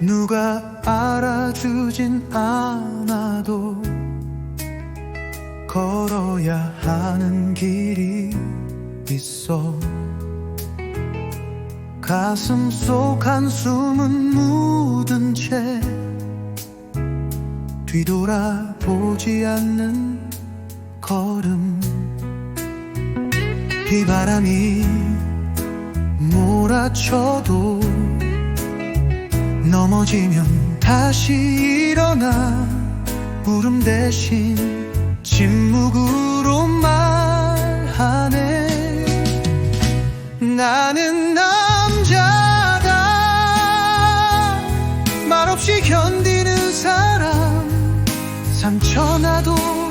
누가 알아주진 않아도 걸어야 하는 길이 있어. 가슴 속 한숨은 묻은 채 뒤돌아보지 않는 걸음. 비바람이 몰아쳐도 넘어지면 다시 일어나. 울음 대신 침묵으로 말하네. 나는 남자다. 말없이 견디는 사람. 상처 나도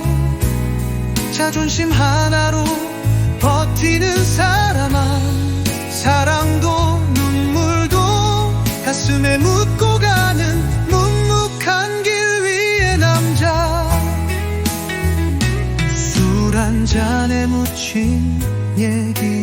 자존심 하나로 버티는 사람아 사랑도 눈물도 가슴에 묻고 가는 묵묵한 길 위의 남자. 술 한 잔에 묻힌 얘기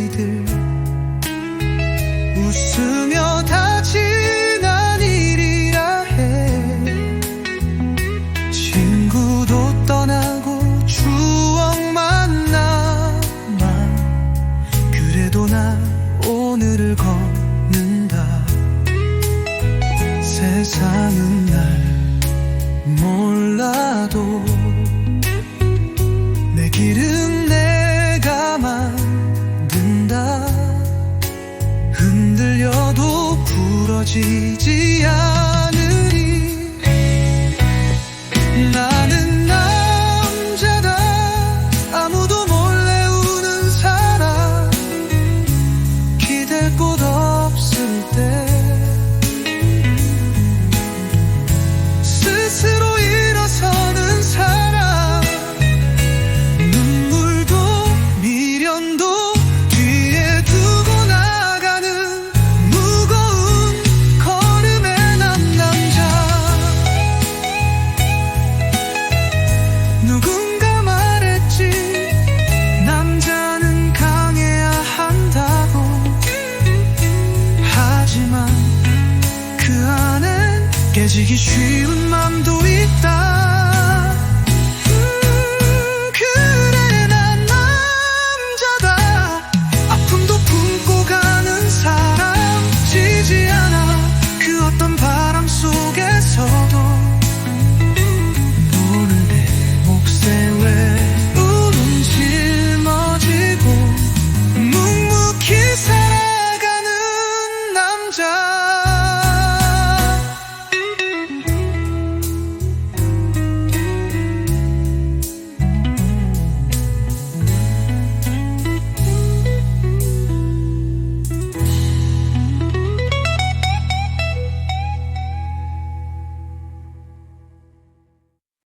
부러지지 않으리. 나 누군가 말했지. 남자는 강해야 한다고. 하지만 그 안엔 깨지기 쉬운